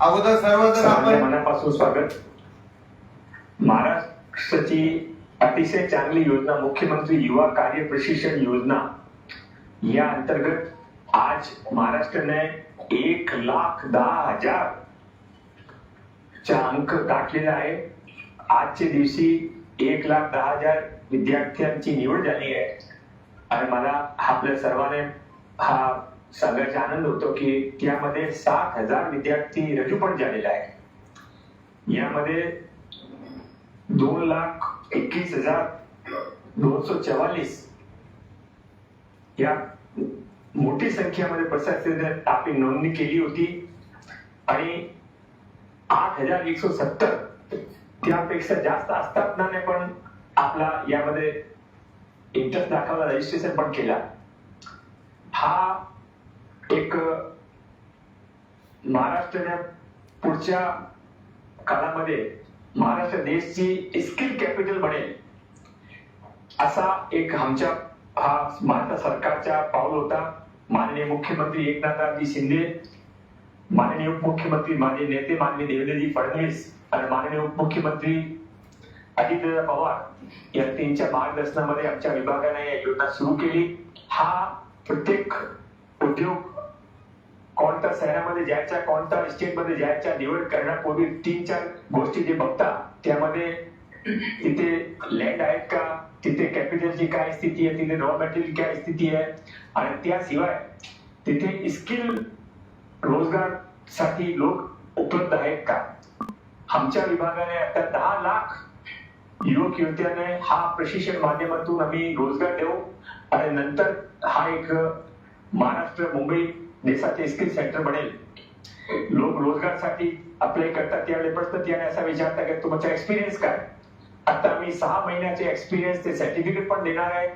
अगोदर आपण मनापासून स्वागत. महाराष्ट्राची अतिशय चांगली योजना मुख्यमंत्री युवा कार्य प्रशिक्षण योजना या अंतर्गत आज महाराष्ट्राने एक लाख दहा हजार चा अंक गाठलेला आहे. आजच्या दिवशी एक लाख दहा हजार विद्यार्थ्यांची निवड झाली आहे. आणि मला आपल्या सर्वांनी हा सांगायचा आनंद होतो की यामध्ये सात हजार विद्यार्थी रजू पण झालेला आहे यामध्ये दोन लाख एकवीस हजार दोनशे चव्वालीस या मोठी संख्येमध्ये प्रशासनाने आपली नोंदणी केली होती आणि आठ हजार एकशे सत्तर त्यापेक्षा जास्त असतात ना नाही पण आपला यामध्ये इंटरेस्ट दाखवला रजिस्ट्रेशन पण केला. हा एक महाराष्ट्राच्या पुढच्या काळामध्ये महाराष्ट्र देशची स्किल कॅपिटल बनेल. असा एक आमच्या हा भारत सरकारचा पाऊल होता. माननीय मुख्यमंत्री एकनाथरावजी शिंदे माननीय उपमुख्यमंत्री माननीय नेते माननीय देवेंद्रजी फडणवीस आणि माननीय उपमुख्यमंत्री अजितदादा पवार या त्यांच्या मार्गदर्शनामध्ये आमच्या विभागाने या योजना सुरू केली. हा प्रत्येक उद्योग कोणत्या शहरामध्ये जायच्या कोणत्या स्टेटमध्ये जायच्या निवड करण्यापूर्वी तीन चार गोष्टी जे बघता त्यामध्ये तिथे लँड आहेत का? तिथे कॅपिटलची काय स्थिती आहे? तिथे रॉ मटेरियल काय स्थिती आहे? आणि त्याशिवाय तिथे स्किल रोजगारसाठी लोक उपलब्ध आहेत का? आमच्या विभागाने आता दहा लाख युवक युवत्याने हा प्रशिक्षण माध्यमातून आम्ही रोजगार देऊ आणि नंतर हा एक महाराष्ट्र मुंबई देशाचे स्किल सेंटर बनेल लोक रोजगारसाठी अप्लाय करतात त्यावेळी प्रश्न त्याने असा विचारता की तुमचा एक्सपिरियन्स काय आता आम्ही सहा महिन्याचे एक्सपिरियन्स ते सर्टिफिकेट पण देणार आहे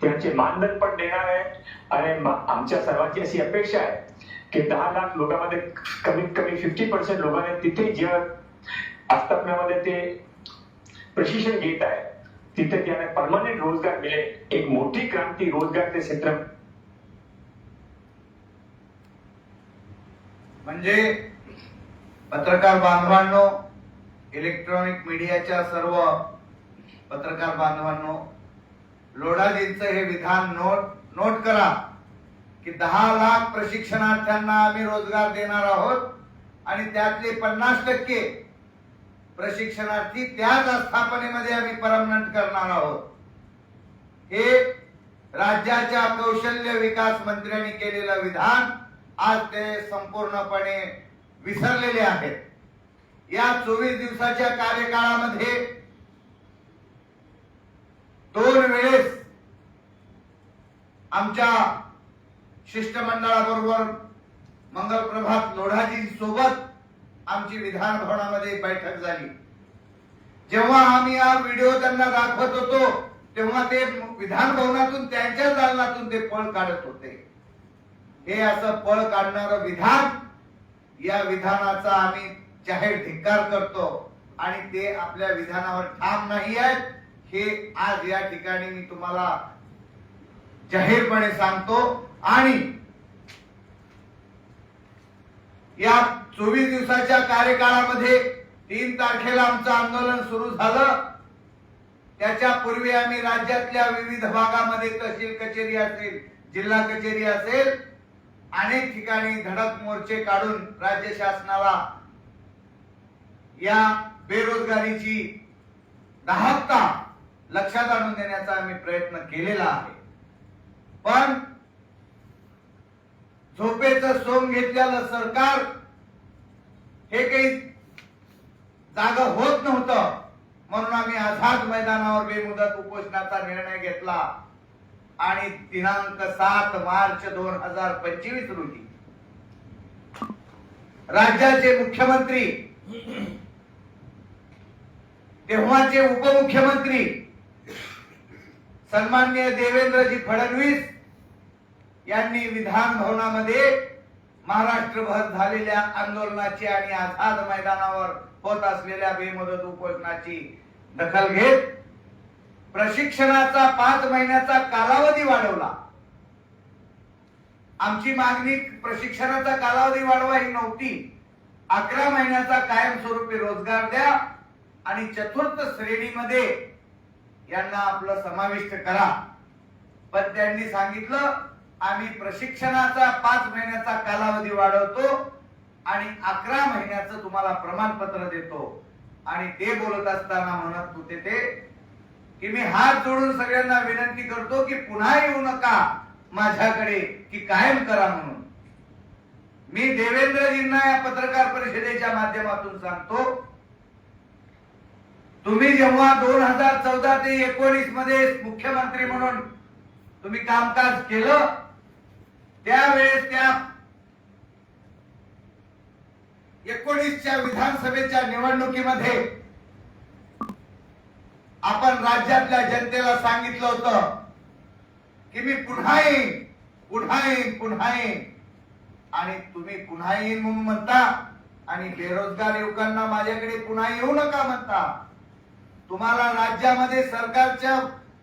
त्यांचे मानधन पण देणार आहे। आणि आमच्या सर्वांची अशी अपेक्षा आहे की दहा लाख लोकांमध्ये कमीत कमी फिफ्टी पर्सेंट लोकांनी तिथे जे आस्थापनामध्ये ते प्रशिक्षण घेत आहे. तिथे त्यांना परमनंट रोजगार मिळेल. एक मोठी क्रांती रोजगारचे क्षेत्र. म्हणजे पत्रकार बांधवांनो इलेक्ट्रॉनिक मीडियाच्या सर्व पत्रकार बांधवांनो लोढाजींचं हे विधान नोट नोट करा की दहा लाख प्रशिक्षणार्थ्यांना आम्ही रोजगार देणार आहोत आणि त्यातले पन्नास टक्के प्रशिक्षणार्थी त्याच आस्थापनेमध्ये आम्ही परमनंट करणार आहोत. हे राज्याच्या कौशल्य विकास मंत्र्यांनी केलेलं विधान आज ते संपूर्णपणे विसरलेले आहेत. या चोवीस दिवसाच्या कार्यकाळामध्ये दोन वेळेस आमच्या शिष्टमंडळाबरोबर मंगलप्रभात लोढाजी सोबत आमची विधान भवनामध्ये बैठक झाली. जेव्हा आम्ही हा व्हिडिओ त्यांना दाखवत होतो तेव्हा ते विधान भवनातून त्यांच्या दालनातून ते पळ काढत होते. हे असं पळ काढणारं विधान या विधानाचा आम्ही जाहीर धिक्कार करतो आणि ते आपल्या विधानावर ठाम नाही आहेत हे आज या ठिकाणी मी तुम्हाला जाहीरपणे सांगतो. आणि या चोवीस दिवसाच्या कार्यकाळामध्ये तीन तारखेला आमचं आंदोलन सुरू झालं. त्याच्या पूर्वी आम्ही राज्यातल्या विविध भागामध्ये तहसील कचेरी असेल जिल्हा कचेरी असेल अनेक ठिकाणी धडक मोर्चे काढून राज्य शासनाला या बेरोजगारीची दाहकता लक्षात आणून देण्याचा आम्ही प्रयत्न केलेला आहे. पण झोपेचं सोंग घेतलेलं सरकार हे काही जागा होत नव्हतं. म्हणून आम्ही आझाद मैदानावर बेमुदत उपोषणाचा निर्णय घेतला. आणि दिनांक सात मार्च दोन हजार पंचवीस रोजी राज्याचे मुख्यमंत्री तेव्हाचे उपमुख्यमंत्री सन्मान्य देवेंद्रजी फडणवीस यांनी विधान भवनामध्ये महाराष्ट्रभर झालेल्या आंदोलनाची आणि आझाद मैदानावर होत असलेल्या बेमदत उपोषणाची दखल घेत प्रशिक्षणाचा पाच महिन्याचा कालावधी वाढवला. आमची मागणी प्रशिक्षणाचा कालावधी वाढवा ही नव्हती. अकरा महिन्याचा कायमस्वरूपी रोजगार द्या आणि चतुर्थ श्रेणीमध्ये यांना आपलं समाविष्ट करा. पण त्यांनी सांगितलं आम्ही प्रशिक्षणाचा पाच महिन्याचा कालावधी वाढवतो आणि अकरा महिन्याचं तुम्हाला प्रमाणपत्र देतो. आणि ते बोलत असताना म्हणत होते ते की मी हात जोडून सगळ्यांना विनंती करतो की पुन्हा येऊ नका माझ्याकडे की कायम करा म्हणून. मी देवेंद्रजींना या पत्रकार परिषदेच्या माध्यमातून सांगतो तुम्ही जेव्हा दोन हजार चौदा ते एकोणीसमध्ये मुख्यमंत्री म्हणून तुम्ही कामकाज केलं त्यावेळेस त्या एकोणीसच्या विधानसभेच्या निवडणुकीमध्ये आपण राज्यातल्या जनतेला सांगितलं होतं की मी पुन्हा येईन पुन्हा येईन पुन्हा येईन. आणि तुम्ही पुन्हा येईन म्हणून म्हणता आणि बेरोजगार युवकांना माझ्याकडे पुन्हा येऊ नका म्हणता. तुम्हाला राज्यामध्ये सरकारच्या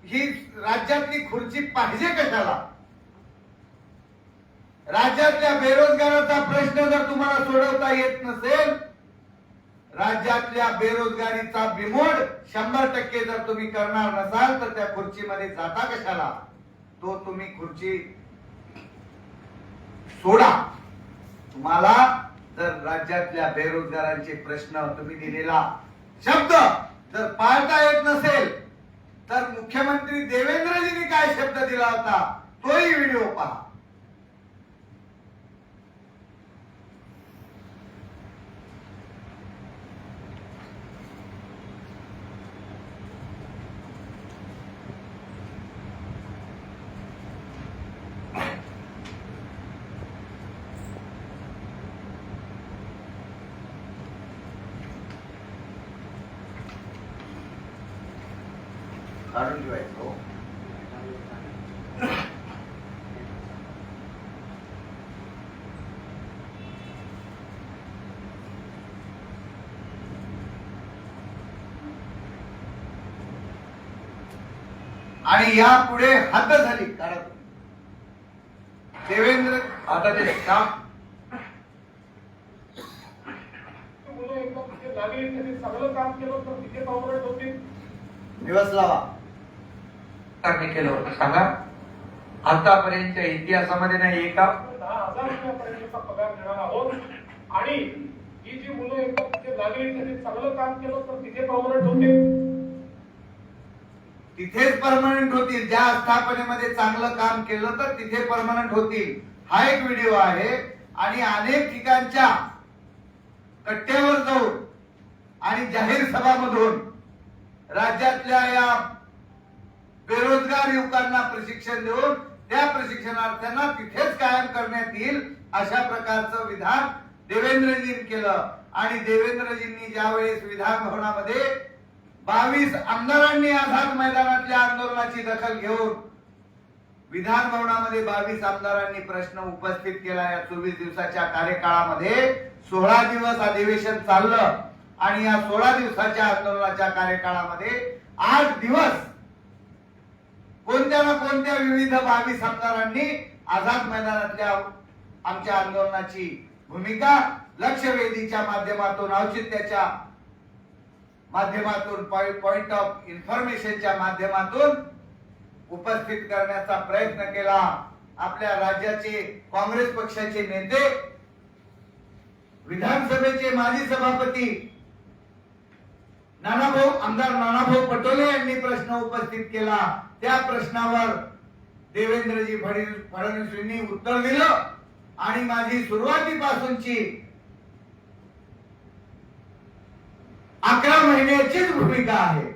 ही राज्यातली खुर्ची पाहिजे कशाला? राज्यातल्या बेरोजगाराचा प्रश्न जर तुम्हाला सोडवता येत नसेल राज्यातल्या बेरोजगारीचा बिमोड शंभर टक्के जर तुम्ही करणार नसाल तर त्या खुर्चीमध्ये जाता कशाला? तो तुम्ही खुर्ची सोडा. तुम्हाला जर राज्यातल्या बेरोजगारांचे प्रश्न तुम्ही दिलेला शब्द जर पाळता येत नसेल तर मुख्यमंत्री देवेंद्रजींनी काय शब्द दिला होता? तोही व्हिडिओ पहा. काढून हो. आणि यापुढे हद्द झाली. कारण देवेंद्र आता ते काम चांगलं काम केलं तर तिथे कॉम्रेड होतील दिवस लावा. कार्य केलं होतं. सांगा. आतापर्यंतच्या इतिहासामध्ये नाही एका आणि ही जी मुलं तिथे लागली त्यांनी चांगलं काम केलं तर तिथे तिथेच परमनंट होतील. ज्या स्थापनेमध्ये चांगलं काम केलं तर तिथे परमनंट होतील. हा एक व्हिडिओ आहे. आणि अनेक ठिकाणच्या कट्ट्यावर जाऊन आणि जाहीर सभामधून राज्यातल्या या बेरोजगार युवकांना प्रशिक्षण देऊन त्या प्रशिक्षणार्थ्यांना तिथेच कायम करण्यात येईल अशा प्रकारचं विधान देवेंद्रजींनी केलं. आणि देवेंद्रजींनी ज्यावेळेस विधान भवनामध्ये बावीस आमदारांनी आझाद मैदानातल्या आंदोलनाची दखल घेऊन विधान भवनामध्ये बावीस आमदारांनी प्रश्न उपस्थित केला या चोवीस दिवसाच्या कार्यकाळामध्ये सोळा दिवस अधिवेशन चाललं. आणि या सोळा दिवसाच्या आंदोलनाच्या कार्यकाळामध्ये आठ दिवस कोणत्या ना कोणत्या विविध बावीस आमदारांनी आझाद मैदानातल्या आमच्या आंदोलनाची भूमिका लक्षवेधीच्या माध्यमातून औचित्याच्या माध्यमातून पॉइंट ऑफ इन्फॉर्मेशनच्या माध्यमातून उपस्थित करण्याचा प्रयत्न केला. आपल्या राज्याचे काँग्रेस पक्षाचे नेते विधानसभेचे माजी सभापती नानाभाऊ आमदार नानाभाऊ पटोले यांनी प्रश्न उपस्थित केला. त्या प्रश्नावर देवेंद्रजी फडणवीस फडणवीसांनी उत्तर दिलं आणि माझी सुरुवातीपासूनची अकरा महिन्याचीच भूमिका आहे.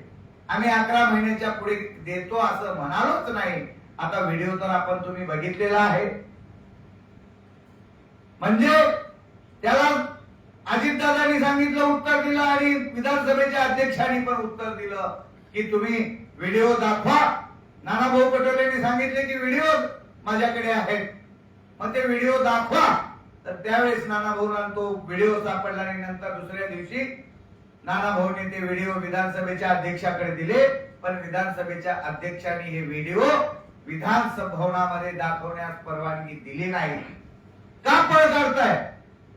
आम्ही अकरा महिन्याच्या पुढे देतो असं म्हणालोच नाही. आता व्हिडिओ तर आपण तुम्ही बघितलेला आहे. म्हणजे त्याला अजितदादांनी सांगितलं उत्तर दिलं आणि विधानसभेच्या अध्यक्षांनी पण उत्तर दिलं की तुम्ही व्हिडिओ दाखवा. नानाभाऊ पटोलेंनी सांगितले की व्हिडिओ माझ्याकडे आहेत. मग ते व्हिडिओ दाखवा. तर त्यावेळेस नानाभाऊला तो व्हिडिओ सापडला आणि नंतर दुसऱ्या दिवशी नानाभाऊने ते व्हिडिओ विधानसभेच्या अध्यक्षाकडे दिले. पण विधानसभेच्या अध्यक्षांनी हे व्हिडिओ विधान भवनामध्ये दाखवण्यास परवानगी दिली नाही. का पळ करताय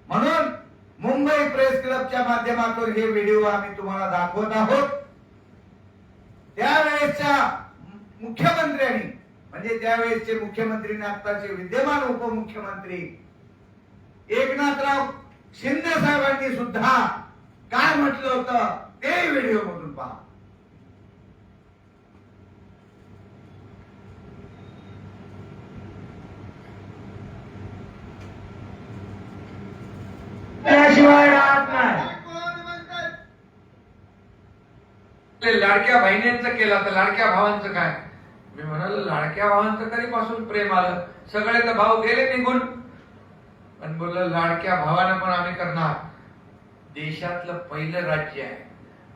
म्हणून मुंबई प्रेस क्लबच्या माध्यमातून हे व्हिडिओ आम्ही तुम्हाला दाखवत आहोत. त्यावेळेसच्या मुख्यमंत्र्यांनी म्हणजे त्यावेळेसचे मुख्यमंत्री आणि आत्ताचे विद्यमान उपमुख्यमंत्री एकनाथराव शिंदे साहेबांनी सुद्धा काय म्हटलं होतं ते व्हिडिओ मधून पहा. त्याशिवाय राहत नाही. लाडक्या बहिणींचं केलं तर लाडक्या भावांचं काय? मी म्हणाल लाडक्या भावांचं कधीपासून प्रेम आलं? सगळे तर भाव गेले निघून. पण बोललं लाडक्या भावानं पण आम्ही करणार. देशातलं पहिलं राज्य आहे.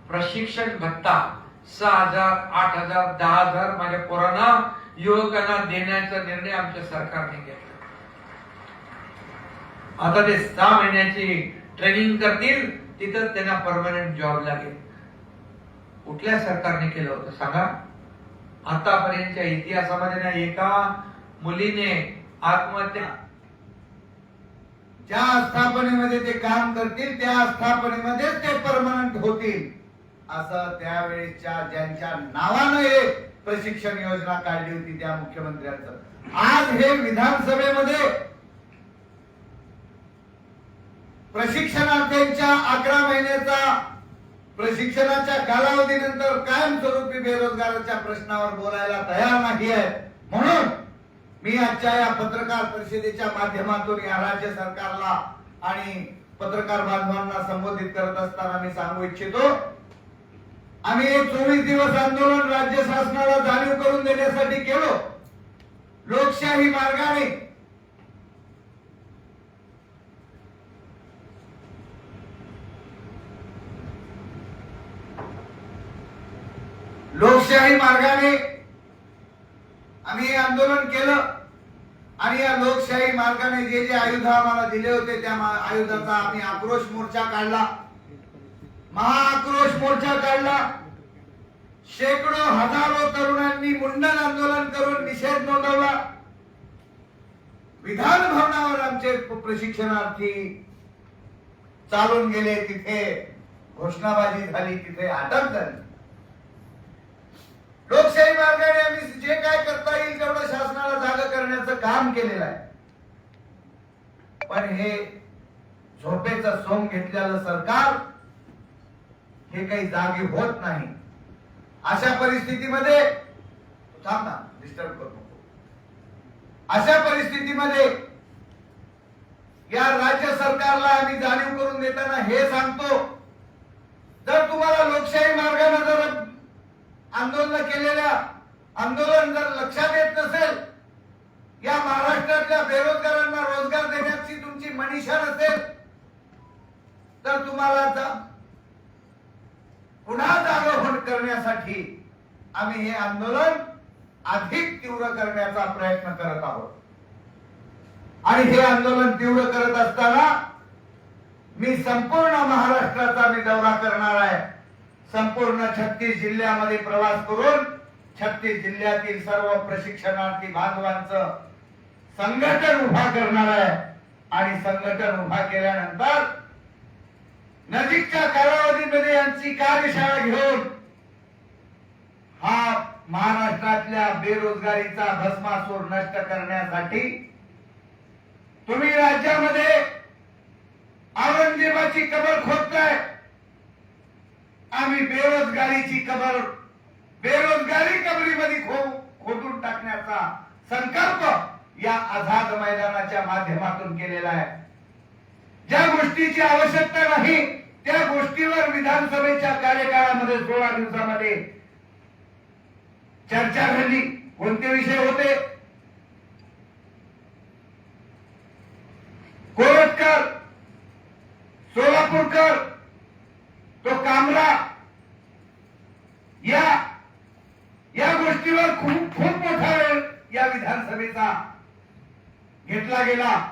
प्रशिक्षण भत्ता सहा हजार आठ हजार दहा हजार माझ्या पोरांना युवकांना देण्याचा निर्णय आमच्या सरकारने घेतला. आता ते सहा महिन्याची ट्रेनिंग करतील तिथं त्यांना परमनंट जॉब लागेल. कुठल्या सरकारने केलं होतं सांगा? आतापर्यंतच्या इतिहासामध्ये ना एका मुलीने आत्महत्या ज्या आस्थापनेमध्ये ते काम करतील त्या आस्थापनेमध्ये ते परमनंट होतील. असं त्यावेळेच्या ज्यांच्या नावानं हे प्रशिक्षण योजना काढली होती त्या मुख्यमंत्र्यांचं. आज हे विधानसभेमध्ये प्रशिक्षणार्थ्यांच्या अकरा महिन्याचा प्रशिक्षणाच्या कालावधीनंतर कायमस्वरूपी बेरोजगाराच्या प्रश्नावर बोलायला तयार नाही आहे म्हणून मी आजच्या या पत्रकार परिषदेच्या माध्यमातून या राज्य सरकारला आणि पत्रकार बांधवांना संबोधित करत असताना मी सांगू इच्छितो आम्ही हे चोवीस दिवस आंदोलन राज्य शासनाला जाणीव करून देण्यासाठी केलो. लोकशाही मार्गाने लोकशाही मार्गाने आम्ही हे आंदोलन केलं आणि या लोकशाही मार्गाने जे जे आयुध आम्हाला दिले होते त्या आयुधाचा आम्ही आक्रोश मोर्चा काढला. महाआक्रोश मोर्चा काढला. शेकडो हजारो तरुणांनी मुंडन आंदोलन करून निषेध नोंदवला. विधान भवनावर आमचे प्रशिक्षणार्थी चालून गेले तिथे घोषणाबाजी झाली तिथे अटक झाली. लोकशाही मार्गाने आम्ही जे काय करता येईल तेवढं शासनाला जागा करण्याचं काम केलेलं आहे. पण हे झोपेचा सोंग घेतलेलं सरकार हे काही जागी होत नाही. अशा परिस्थितीमध्ये थांब ना डिस्टर्ब करू नको. अशा परिस्थितीमध्ये या राज्य सरकारला आम्ही जाणीव करून देताना हे सांगतो जर तुम्हाला लोकशाही मार्गाने जर आंदोलन केलेल्या आंदोलन जर लक्षात येत नसेल या महाराष्ट्रातल्या बेरोजगारांना रोजगार देण्याची तुमची मनीषा नसेल तर तुम्हाला पुन्हा जागरण करण्यासाठी आम्ही हे आंदोलन अधिक तीव्र करण्याचा प्रयत्न करत आहोत. आणि हे आंदोलन तीव्र करत असताना मी संपूर्ण महाराष्ट्राचा मी दौरा करणार आहे. संपूर्ण छत्तीस जिल्ह्यामध्ये प्रवास करून छत्तीस जिल्ह्यातील सर्व प्रशिक्षणार्थी बांधवांचं संघटन उभा करणार आहे. आणि संघटन उभा केल्यानंतर नजीकच्या कालावधीमध्ये यांची कार्यशाळा घेऊन हा महाराष्ट्रातल्या बेरोजगारीचा भस्मासूर नष्ट करण्यासाठी तुम्ही राज्यामध्ये औरंगजेबाची कबर खोदताय. आम्ही बेरोजगारीची कबर बेरोजगारी कबरीमध्ये खो खोदून टाकण्याचा संकल्प या आझाद मैदानाच्या माध्यमातून केलेला आहे. ज्या गोष्टीची आवश्यकता नाही त्या गोष्टीवर विधानसभेच्या कार्यकाळामध्ये सोळा दिवसामध्ये चर्चा झाली. कोणते विषय होते? कोरटकर सोलापूरकर तो कामरा या या गोष्टीवर खूप खूप मोठा वेळ या विधानसभेचा घेतला गेला.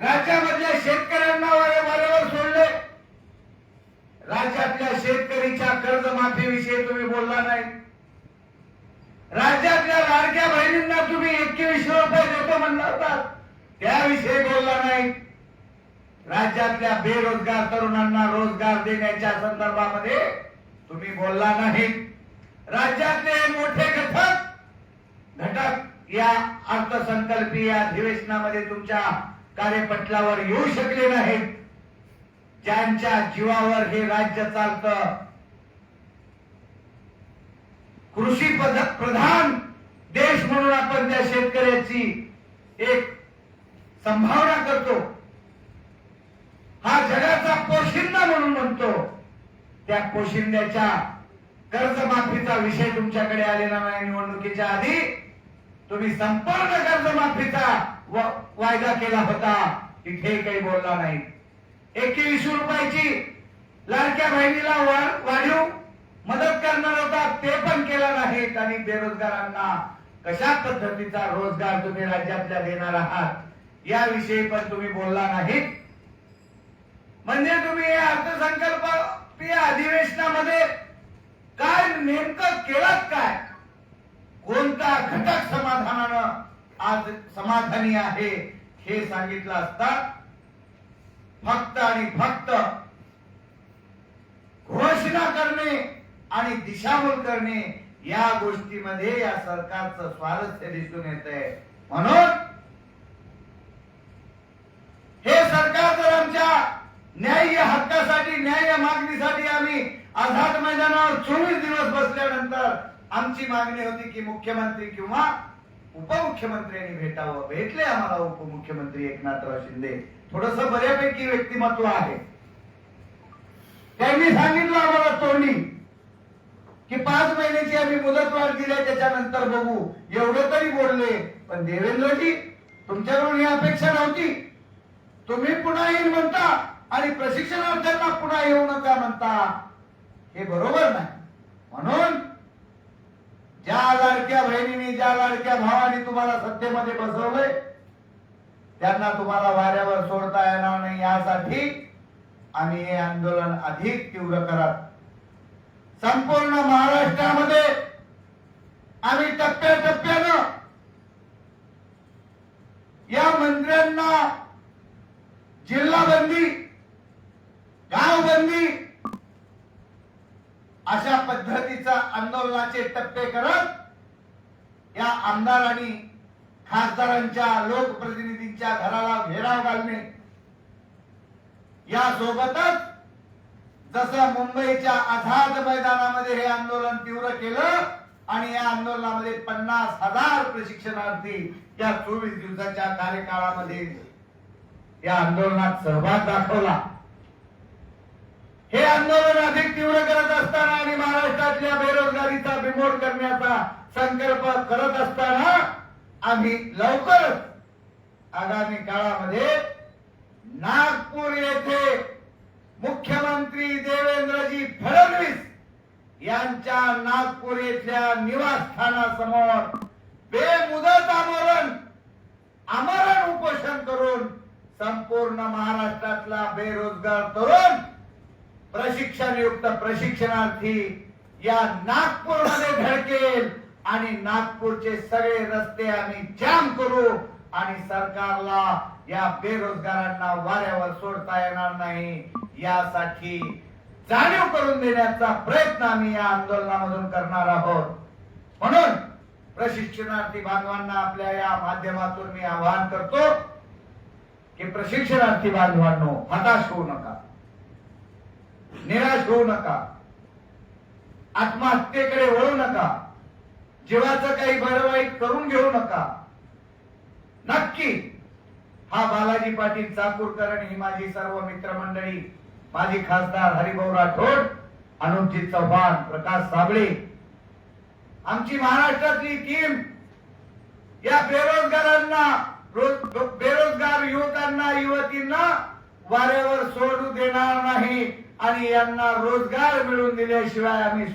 राज्यामधल्या शेतकऱ्यांना वारंवार सोडले. राज्यातल्या शेतकरीच्या कर्जमाफीविषयी तुम्ही बोलला नाही. राज्यातल्या लाडक्या बहिणींना तुम्ही एकवीसशे रुपये देतो म्हणला होता. त्याविषयी बोलला नाही. राज्यातल्या बेरोजगार तरुणांना रोजगार देण्याच्या संदर्भामध्ये तुम्ही बोलला नाही. राज्यातले मोठे घटक घटक या अर्थसंकल्पीय अधिवेशनामध्ये तुमच्या कार्यपटलावर येऊ शकले नाहीत. ज्यांच्या जीवावर हे राज्य चालतं. कृषी प्रधान देश म्हणून आपण त्या शेतकऱ्याची एक संभावना करतो. हा जगाचा पोशिंदा म्हणून म्हणतो. त्या पोशिंद्याच्या कर्जमाफीचा विषय तुमच्याकडे आलेला नाही. निवडणुकीच्या आधी तुम्ही संपूर्ण कर्जमाफीचा वायदा केला होता. तिथे काही बोलला नाही. एकवीसशे रुपयाची लाडक्या बहिणीला वाढीव मदत करणार होता. ते पण केला नाहीत आणि बेरोजगारांना कशा पद्धतीचा रोजगार तुम्ही राज्यातल्या देणार आहात? याविषयी पण तुम्ही बोलला नाहीत म्हणजे तुम्ही या अर्थसंकल्पीय अधिवेशनामध्ये काय नेमकं केलं काय? कोणता घटक समाधानानं आज समाधानी आहे हे सांगितलं असता फक्त आणि फक्त घोषणा करणे आणि दिशाभूल करणे या गोष्टीमध्ये या सरकारचं स्वारस्य दिसून येत आहे म्हणून हे सरकार जर आमच्या न्याय न्याय्य मागणीसाठी आम्ही आझाद मैदानावर चोवीस दिवस बसल्यानंतर आमची मागणी होती की मुख्यमंत्री किंवा उपमुख्यमंत्र्यांनी भेटावं. भेटले आम्हाला उपमुख्यमंत्री एकनाथराव शिंदे. थोडस बऱ्यापैकी व्यक्तिमत्व आहे. त्यांनी सांगितलं आम्हाला तोंडी की पाच महिन्याची आम्ही मुदतवाढ दिली त्याच्यानंतर बघू. एवढं तरी बोलले. पण देवेंद्रजी तुमच्याकडून ही अपेक्षा नव्हती. तुम्ही पुन्हा येईल म्हणता. आणि प्रशिक्षणार्थ्यांना पुन्हा येऊ नका म्हणता हे बरोबर नाही. म्हणून ज्या लाडक्या बहिणीने ज्या लाडक्या भावाने तुम्हाला सत्तेमध्ये बसवलंय त्यांना तुम्हाला वाऱ्यावर सोडता येणार नाही. यासाठी आम्ही हे आंदोलन अधिक तीव्र करा संपूर्ण महाराष्ट्रामध्ये आम्ही टप्प्याटप्प्यानं या मंत्र्यांना जिल्हाबंदी गावबंदी अशा पद्धतीचा आंदोलनाचे टप्पे करत या आमदार आणि खासदारांच्या लोकप्रतिनिधींच्या घराला घेराव घालणे. या सोबतच जसं मुंबईच्या आझाद मैदानामध्ये हे आंदोलन तीव्र केलं आणि या आंदोलनामध्ये पन्नास हजार प्रशिक्षणार्थी या चोवीस दिवसाच्या कार्यकाळामध्ये या आंदोलनात सहभाग दाखवला. हे आंदोलन अधिक तीव्र करत असताना आणि महाराष्ट्रातल्या बेरोजगारीचा बिमोड करण्याचा संकल्प करत असताना आम्ही लवकरच आगामी काळामध्ये नागपूर येथे मुख्यमंत्री देवेंद्रजी फडणवीस यांच्या नागपूर येथल्या निवासस्थानासमोर बेमुदत आमरण आमरण उपोषण करून संपूर्ण महाराष्ट्रातला बेरोजगार तरुण प्रशिक्षणयुक्त प्रशिक्षणार्थी या नागपूरमध्ये धडकेल आणि नागपूरचे सगळे रस्ते आम्ही जाम करू आणि सरकारला या बेरोजगारांना वाऱ्यावर सोडता येणार नाही. यासाठी जाणीव करून देण्याचा प्रयत्न आम्ही या आंदोलनामधून करणार आहोत. म्हणून प्रशिक्षणार्थी बांधवांना आपल्या या माध्यमातून मी आवाहन करतो की प्रशिक्षणार्थी बांधवांनो हताश होऊ नका. निराश होऊ नका. आत्महत्येकडे वळू नका. जीवाचं काही बरं वाईट करून घेऊ नका. नक्की. हा बालाजी पाटील चाकूरकर आणि ही माझी सर्व मित्रमंडळी माजी खासदार हरिभाऊ राठोड अनुजित चव्हाण प्रकाश साबळे. आमची महाराष्ट्रातली टीम या बेरोजगारांना बेरोजगार युवकांना युवतींना वाऱ्यावर सोडू देणार नाही. आणि यांना रोजगार मिळवून दिल्याशिवाय आम्ही